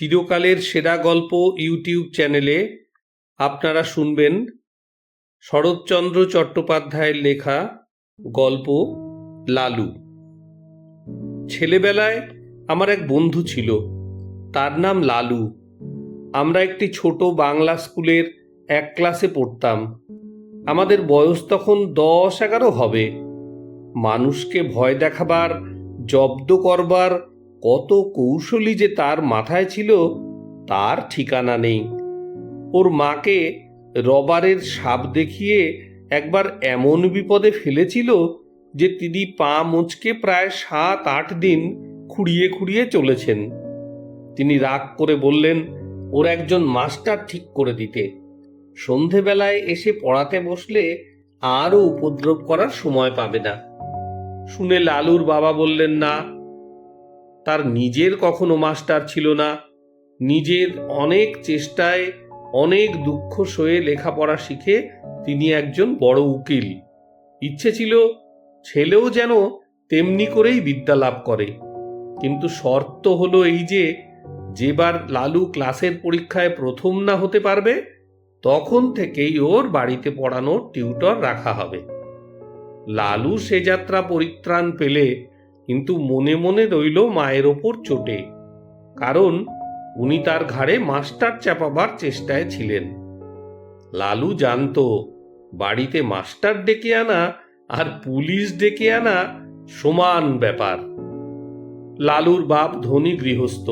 চিরকালের সেরা গল্প ইউটিউব চ্যানেলে আপনারা শুনবেন শরৎচন্দ্র চট্টোপাধ্যায়ের লেখা গল্প লালু। ছেলেবেলায় আমার এক বন্ধু ছিল, তার নাম লালু। আমরা একটি ছোট বাংলা স্কুলের এক ক্লাসে পড়তাম। আমাদের বয়স তখন দশ এগারো হবে। মানুষকে ভয় দেখাবার, জব্দ করবার কত কৌশলী যে তার মাথায় ছিল, তার ঠিকানা নেই। ওর মাকে রবারের সাপ দেখিয়ে একবার এমন বিপদে ফেলেছিল যে তিনি পা মুচকে প্রায় সাত, আট দিন খুঁড়িয়ে খুঁড়িয়ে চলেছেন। তিনি রাগ করে বললেন, ওর একজন মাস্টার ঠিক করে দিতে। সন্ধেবেলায় এসে পড়াতে বসলে আরও উপদ্রব করার সময় পাবে না। শুনে লালুর বাবা বললেন, না তার নিজের কখনো মাস্টার ছিল না। নিজের অনেক চেষ্টায়, অনেক দুঃখ সয়ে লেখাপড়া শিখে তিনি একজন বড় উকিল। ইচ্ছে ছিল ছেলেও যেন তেমনি করেই বিদ্যা লাভ করে। কিন্তু শর্ত হলো এই যে, যেবার লালু ক্লাসের পরীক্ষায় প্রথম না হতে পারবে, তখন থেকেই ওর বাড়িতে পড়ানোর টিউটর রাখা হবে। লালু সে যাত্রা পরিত্রাণ পেলে কিন্তু মনে মনে রইল মায়ের ওপর চোটে। কারণ উনি তার ঘাড়ে মাস্টার চাপাবার চেষ্টায় ছিলেন। লালু জানতো, বাড়িতে মাস্টার ডেকে আনা আর পুলিশ ডেকে আনা সমান ব্যাপার। লালুর বাপ ধনী গৃহস্থ।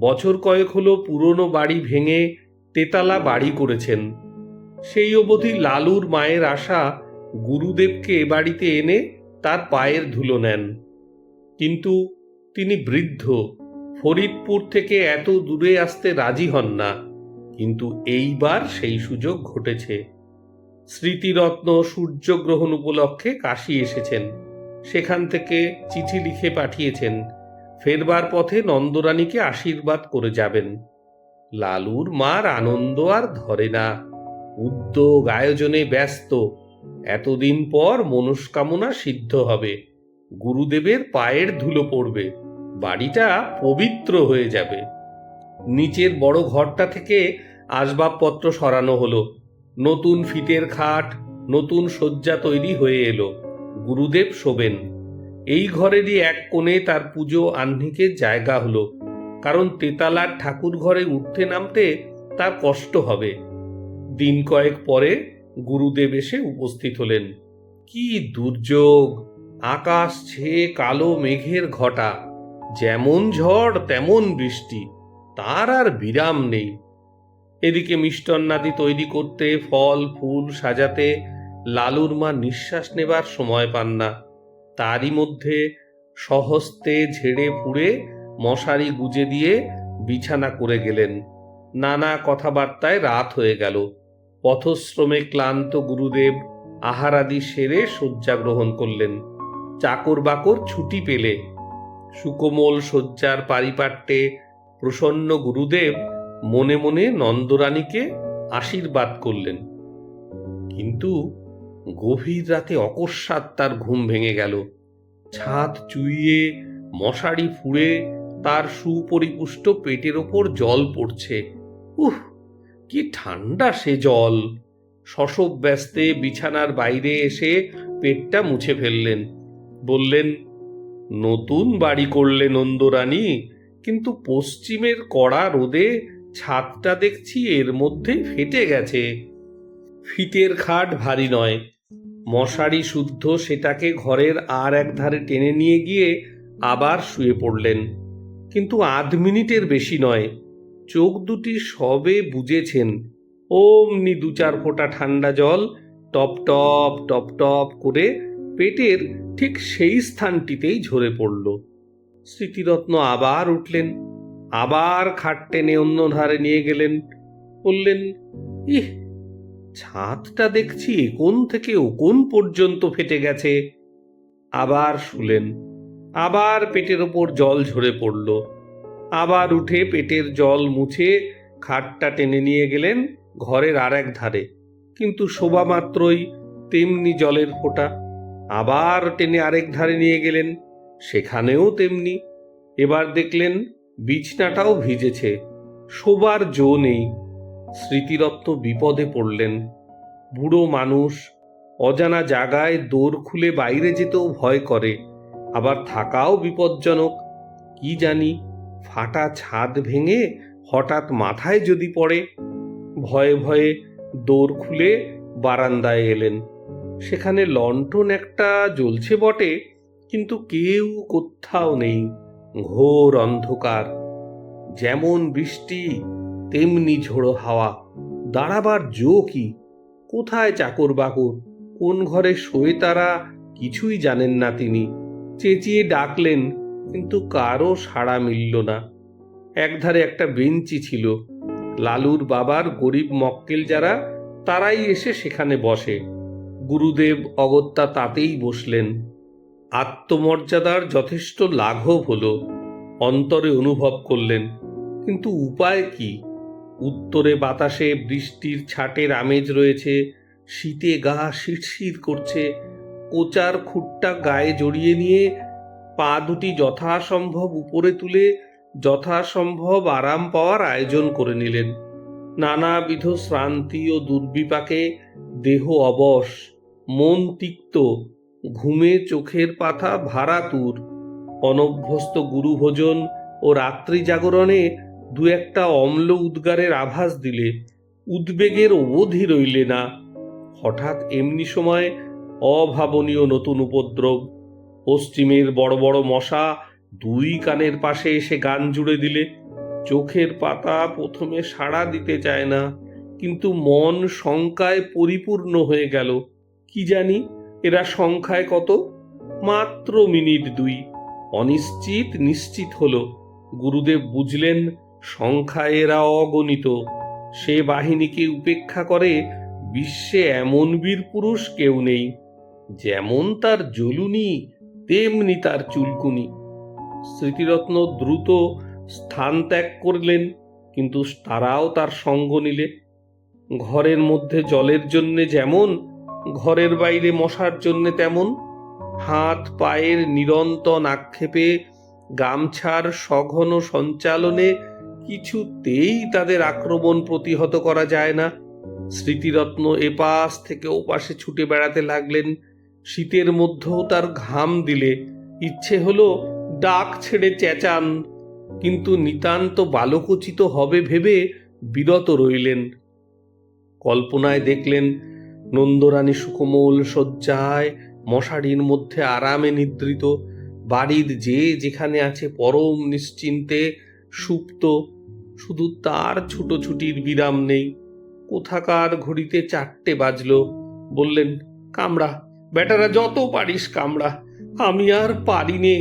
বছর কয়েক হলো পুরনো বাড়ি ভেঙে তেতালা বাড়ি করেছেন। সেই অবধি লালুর মায়ের আশা গুরুদেবকে এ বাড়িতে এনে তার পায়ের ধুলো নেন। কিন্তু তিনি বৃদ্ধ। ফরিদপুর থেকে এত দূরে আসতে রাজি হন না। কিন্তু এইবার সেই সুযোগ ঘটেছে। স্মৃতিরত্ন সূর্যগ্রহণ উপলক্ষে কাশি এসেছেন। সেখান থেকে চিঠি লিখে পাঠিয়েছেন। ফেরবার পথে নন্দরানীকে আশীর্বাদ করে যাবেন। লালুর মার আনন্দ আর ধরে না। উদ্যোগ আয়োজনে ব্যস্ত। এতদিন পর মনস্কামনা সিদ্ধ হবে। গুরুদেবের পায়ের ধুলো পড়বে, বাড়িটা পবিত্র হয়ে যাবে। নিচের বড় ঘরটা থেকে আসবাবপত্র সরানো হলো, নতুন ফিতের খাট, নতুন শয্যা তৈরি হয়ে এলো, গুরুদেব শোবেন। এই ঘরেরই এক কোণে তার পুজো আহ্নিকের জায়গা হলো, কারণ তেতালার ঠাকুর ঘরে উঠতে নামতে তার কষ্ট হবে। দিন কয়েক পরে গুরুদেব এসে উপস্থিত হলেন। কি দুর্যোগ! আকাশ ছেয়ে কালো মেঘের ঘটা। যেমন ঝড়, তেমন বৃষ্টি। তার আর বিরাম নেই। এদিকে মিষ্টন্নাদি তৈরি করতে, ফল, ফুল সাজাতে, লালুর মা নিঃশ্বাস নেবার সময় পান না। তারই মধ্যে সহস্তে ঝেড়ে ফুড়ে মশারি গুজে দিয়ে বিছানা করে গেলেন। নানা কথাবার্তায় রাত হয়ে গেল। পথশ্রমে ক্লান্ত গুরুদেব আহারাদি সেরে শয্যা গ্রহণ করলেন। চাকর বাকর ছুটি পেলে। সুকোমল শয্যার পারিপাট্যে প্রসন্ন গুরুদেব মনে মনে নন্দরানীকে আশীর্বাদ করলেন। কিন্তু গভীর রাতে অকস্মাৎ তার ঘুম ভেঙে গেল। ছাদ চুইয়ে মশারি ফুঁড়ে তার সুপরিপুষ্ট পেটের ওপর জল পড়ছে। উহ, কি ঠান্ডা সে জল! শশব ব্যস্তে বিছানার বাইরে এসে পেটটা মুছে ফেললেন। বললেন, নতুন বাড়ি করলে নন্দরানী, কিন্তু পশ্চিমের কড়া রোদে ছাদটা দেখছি এর মধ্যেই ফেটে গেছে। ফিতের খাট ভারী নয়। মশারি শুদ্ধ সেটাকে ঘরের আর এক ধারে টেনে নিয়ে গিয়ে আবার শুয়ে পড়লেন। কিন্তু আধ মিনিটের বেশি নয়। চোখ দুটি সবে বুঝেছেন অমনি দু চার ফোঁটা ঠান্ডা জল টপ টপ টপ টপ করে পেটের ঠিক সেই স্থানটিতেই ঝরে পড়ল। স্মৃতিরত্ন আবার উঠলেন, আবার খাট টেনে অন্য ধারে নিয়ে গেলেন। বললেন, ইহ, ছাদটা দেখছি কোন থেকে ও কোন পর্যন্ত ফেটে গেছে। আবার শুলেন, আবার পেটের ওপর জল ঝরে পড়ল। আবার উঠে পেটের জল মুছে খাটটা টেনে নিয়ে গেলেন ঘরের আর এক ধারে। কিন্তু শোভা মাত্রই তেমনি জলের ফোঁটা। আবার টেনে আরেক ধারে নিয়ে গেলেন। সেখানেও তেমনি। এবার দেখলেন বিছনাটাও ভিজেছে, শোবার জো নেই। স্মৃতিরত্ন বিপদে পড়লেন। বুড়ো মানুষ অজানা জায়গায় দোর খুলে বাইরে যেতেও ভয় করে, আবার থাকাও বিপজ্জনক। কি জানি, ফাটা ছাদ ভেঙে হঠাৎ মাথায় যদি পড়ে, ভয়ে ভয়ে দোর খুলে বারান্দায় এলেন। সেখানে লণ্ঠন একটা জ্বলছে বটে, কিন্তু কেউ কোথাও নেই, ঘোর অন্ধকার। যেমন বৃষ্টি, তেমনি ঝোড়ো হাওয়া। দাঁড়াবার জো কি? কোথায় চাকর বাকর কোন ঘরে শোয়ে তারা? কিছুই জানেন না তিনি। চেঁচিয়ে ডাকলেন, কিন্তু কারও সাড়া মিলল না। একধারে একটা বেঞ্চি ছিল। লালুর বাবার গরিব মক্কেল যারা, তারাই এসে সেখানে বসে। গুরুদেব অগত্যা তাতেই বসলেন। আত্মমর্যাদার যথেষ্ট লাঘব হলো, অন্তরে অনুভব করলেন। কিন্তু উপায় কি? উত্তরে বাতাসে বৃষ্টির ছাটের আমেজ রয়েছে, শীতে গা শিরশির করছে, কোচার খুঁটটা গায়ে জড়িয়ে নিয়ে পা দুটি যথাসম্ভব উপরে তুলে যথাসম্ভব আরাম পাওয়ার আয়োজন করে নিলেন। নানাবিধ শ্রান্তি ও দুর্বিপাকে দেহ অবশ মন তিক্ত, ঘুমে চোখের পাতা ভারাতুর অনভ্যস্ত গুরুভোজন ও রাত্রি জাগরণে দু একটা অম্ল উদ্গারের আভাস দিলে উদ্বেগের অবধি রইলে না। হঠাৎ এমনি সময় অভাবনীয় নতুন উপদ্রব। পশ্চিমের বড় বড় মশা দুই কানের পাশে এসে গান জুড়ে দিলে। চোখের পাতা প্রথমে সাড়া দিতে চায় না, কিন্তু মন শঙ্কায় পরিপূর্ণ হয়ে গেল। কি জানি, এরা সংখ্যায় কত? মাত্র মিনিট দুই। অনিশ্চিত নিশ্চিত হল, গুরুদেব বুঝলেন সংখ্যায় এরা অগণিত। সে বাহিনীকে উপেক্ষা করে বিশ্বে এমন বীর পুরুষ কেউ নেই। যেমন তার জলুনি, তেমনি তার চুলকুনি। স্মৃতিরত্ন দ্রুত স্থান ত্যাগ করলেন, কিন্তু তারাও তার সঙ্গ নিলে। ঘরের মধ্যে জলের জন্যে যেমন ঘরের বাইরে মশার জন্যে তেমন, হাত পায়ের নিরন্তন আক্ষেপে, গামছার সঘন সঞ্চালনে কিছুতেই তাদের আক্রমণ প্রতিহত করা যায় না। স্মৃতিরত্ন এপাশ থেকে ওপাশে ছুটে বেড়াতে লাগলেন। শীতের মধ্যেও তার ঘাম দিলে। ইচ্ছে হলো ডাক ছেড়ে চেঁচান, কিন্তু নিতান্ত বালকোচিত হবে ভেবে বিরত রইলেন। কল্পনায় দেখলেন নন্দরানী সুকোমল শয্যায় মশারির মধ্যে আরামে নিদ্রিত, বাড়ির যে যেখানে আছে পরম নিশ্চিন্তে সুপ্ত, শুধু তার ছুটোছুটির বিরাম নেই। কোথাকার ঘড়িতে চারটে বাজল, বললেন, কামড়া, বেটারা, যত পারিস কামড়া, আমি আর পারি নে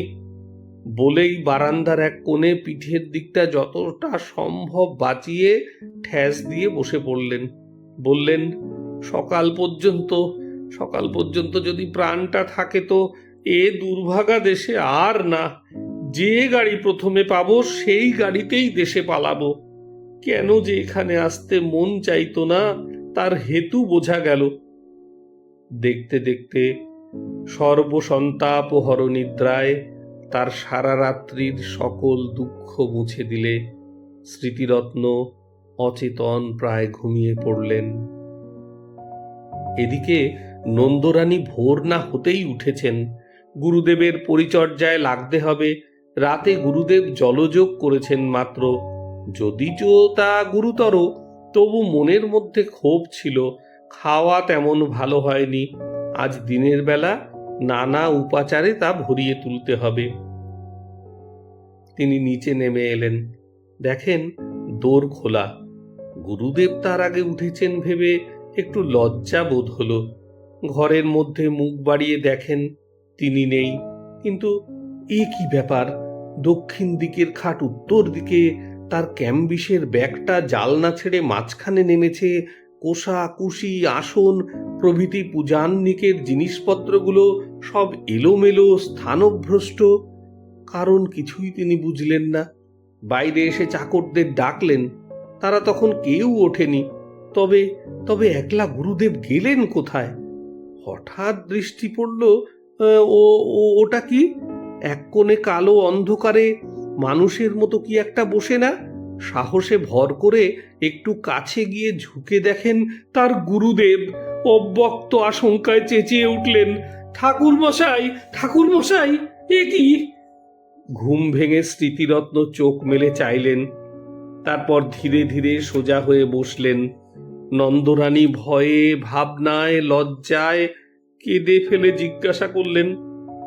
বলেই বারান্দার এক কোণে পিঠের দিকটা যতটা সম্ভব বাঁচিয়ে ঠ্যাস দিয়ে বসে পড়লেন। বললেন সকাল পর্যন্ত সকাল পর্যন্ত যদি প্রাণটা থাকে তো এ দুর্ভাগা দেশে আর না। যে গাড়ি প্রথমে পাবো, সেই গাড়িতেই দেশে পালাবো। কেন যে এখানে আসতে মন চাইতো না, তার হেতু বোঝা গেল। দেখতে দেখতে সর্বসন্তাপ ও হরনিদ্রায় তার সারা রাত্রির সকল দুঃখ মুছে দিলে স্মৃতিরত্ন অচেতন প্রায় ঘুমিয়ে পড়লেন। এদিকে নন্দরানী ভোর না হতেই উঠেছেন। গুরুদেবের পরিচর্যায় লাগতে হবে। রাতে গুরুদেব জলযোগ করেছেন মাত্র। যদিচ তা গুরুতর, তবু মনের মধ্যে ক্ষোভ ছিল। খাওয়া তেমন ভালো হয়নি। আজ দিনের বেলা নানা উপাচারে তা ভরিয়ে তুলতে হবে। তিনি নিচে নেমে এলেন। দেখেন দোর খোলা। গুরুদেব তার আগে উঠেছেন ভেবে একটু লজ্জা বোধ হলো। ঘরের মধ্যে মুখ বাড়িয়ে দেখেন তিনি নেই। কিন্তু এ কি ব্যাপার? দক্ষিণ দিকের খাট উত্তর দিকে তার ক্যাম্বিসের ব্যাগটা জালনা ছেড়ে মাঝখানে নেমেছে কোষা কুশি আসন, প্রভৃতি পূজান্নিকের জিনিসপত্রগুলো সব এলোমেলো, স্থানভ্রষ্ট। কারণ কিছুই তিনি বুঝলেন না। বাইরে এসে চাকরদের ডাকলেন। তারা তখন কেউ ওঠেনি। তবে তবে একলা গুরুদেব গেলেন কোথায়? হঠাৎ দৃষ্টি পড়ল ও ওটা কি? এক কোণে কালো অন্ধকারে মানুষের মতো কি একটা বসে না? সাহসে ভর করে একটু কাছে গিয়ে ঝুঁকে দেখেন তার গুরুদেব। অব্যক্ত আশঙ্কায় চেঁচিয়ে উঠলেন ঠাকুর মশাই ঠাকুর মশাই এ কি? ঘুম ভেঙে স্মৃতিরত্ন চোখ মেলে চাইলেন, তারপর ধীরে ধীরে সোজা হয়ে বসলেন। নন্দরানী ভয়ে, ভাবনায়, লজ্জায় কেঁদে ফেলে জিজ্ঞাসা করলেন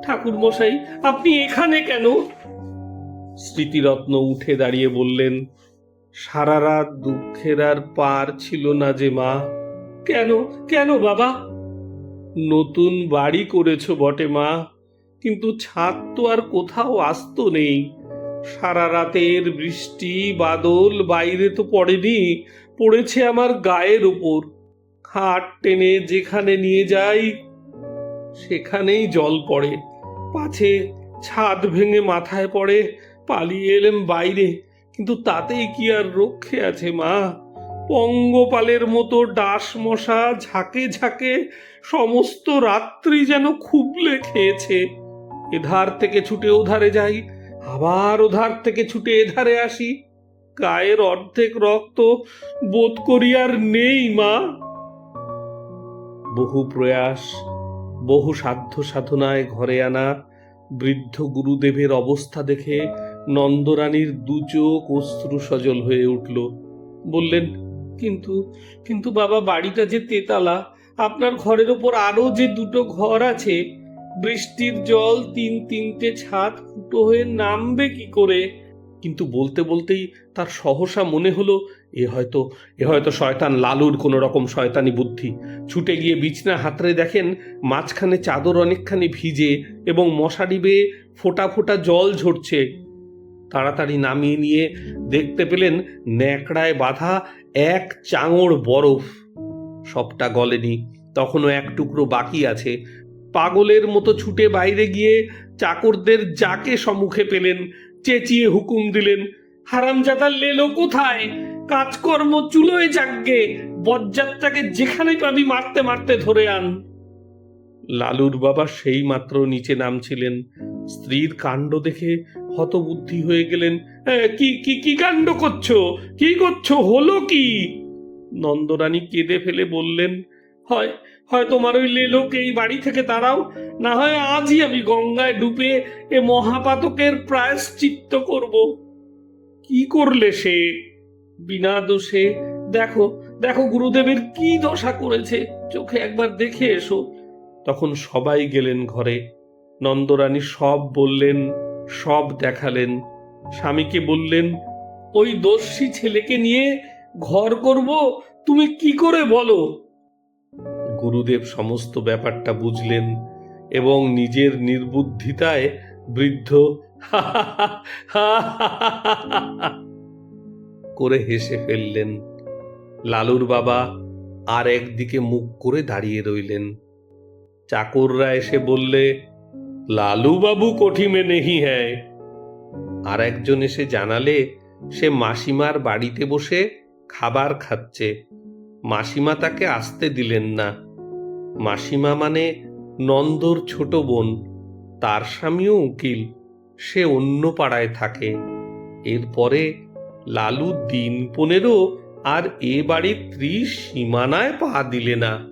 ঠাকুর মশাই আপনি এখানে কেন? স্মৃতিরত্ন উঠে দাঁড়িয়ে বললেন, সারা রাত দুঃখের আর পার ছিল না যে মা। কেন? কেন বাবা? নতুন বাড়ি করেছ বটে মা, কিন্তু ছাদ তো আর কোথাও আস্ত নেই। সারা রাতের বৃষ্টি, বাদল বাইরে তো পড়েনি। পড়েছে আমার গায়ের উপর। খাট টেনে যেখানে নিয়ে যাই, সেখানেই জল পড়ে। পাছে ছাদ ভেঙে মাথায় পড়ে, পালিয়ে এলেম বাইরে। কিন্তু তাতেই কি আর রক্ষে আছে মা? পঙ্গপালের মতো ডাস মশা ঝাঁকে ঝাঁকে সমস্ত রাত্রি যেন খুবলে খেয়েছে। এধার থেকে ছুটে ওধারে যাই, আবার ওধার থেকে ছুটে এধারে আসি। গায়ের অর্ধেক রক্ত বোধ করি আর নেই, মা। বহু প্রয়াস, বহু সাধ্য সাধনায় ঘরে আনা, বৃদ্ধ গুরুদেবের অবস্থা দেখে নন্দরানীর দুচোখ অশ্রু সজল হয়ে উঠল। বললেন, কিন্তু কিন্তু বাবা, বাড়িটা যে তেতালা, আপনার ঘরের ওপর আরও যে দুটো ঘর আছে, বৃষ্টির জল তিন তিনটে ছাদ ফুটো হয়ে নামবে কি করে? কিন্তু বলতে বলতেই তার সহসা মনে হলো, এ হয়তো এ হয়তো শয়তান লালুর কোনো রকম শয়তানি বুদ্ধি। ছুটে গিয়ে বিছনা হাতড়ে দেখেন মাঝখানে চাদর অনেকখানি ভিজে এবং মশারি বেয়ে ফোটা ফোটা জল ঝরছে। তাড়াতাড়ি নামিয়ে নিয়ে দেখতে পেলেন ন্যাকড়ায় বাঁধা এক চাঙড় বরফ। সবটা গলেনি, তখনও এক টুকরো বাকি আছে। পাগলের মতো ছুটে বাইরে গিয়ে চাকরদের যাকে সম্মুখে পেলেন চেঁচিয়ে হুকুম দিলেন হারামজাদা লেলো কোথায়? কাজকর্ম চুলোয় যাকগে বজ্জাতটাকে যেখানে পাবি মারতে মারতে ধরে আন। লালুর বাবা সেই মাত্র নিচে নামছিলেন। স্ত্রীর কাণ্ড দেখে হতবুদ্ধি হয়ে গেলেন "এ, কি কি কি কাণ্ড করছ? কি করছ? হলো কি? নন্দরানী কেঁদে ফেলে বললেন হয় হয় তোমার ওই লেলোকে এই বাড়ি থেকে তাড়াও না হয় আজই আমি গঙ্গায় ডুবে এ মহাপাতকের প্রায়শ্চিত্ত করব। কি করলে সে? বিনা দোষে। দেখো দেখো গুরুদেবের কি দশা করেছে। চোখে একবার দেখে এসো। তখন সবাই গেলেন ঘরে। নন্দরানী সব বললেন, সব দেখালেন। স্বামীকে বললেন, ওই দস্যি ছেলেকে নিয়ে ঘর করব? তুমি কি করে বলো? গুরুদেব সমস্ত ব্যাপারটা বুঝলেন এবং নিজের নির্বুদ্ধিতায় বৃদ্ধ করে হেসে ফেললেন। লালুর বাবা আর একদিকে মুখ করে দাঁড়িয়ে রইলেন। চাকররা এসে বললে, লালু বাবু কোঠি মে নেহি হ্যায়? আর একজন এসে জানালে, সে মাসিমার বাড়িতে বসে খাবার খাচ্ছে। মাসিমা তাকে আসতে দিলেন না। মাসিমা মানে নন্দর ছোট বোন। তার স্বামীও উকিল, সে অন্য পাড়ায় থাকে। এরপরে লালু দিন পনেরো আর এ বাড়ির ত্রিশ সীমানায় পা দিলে না।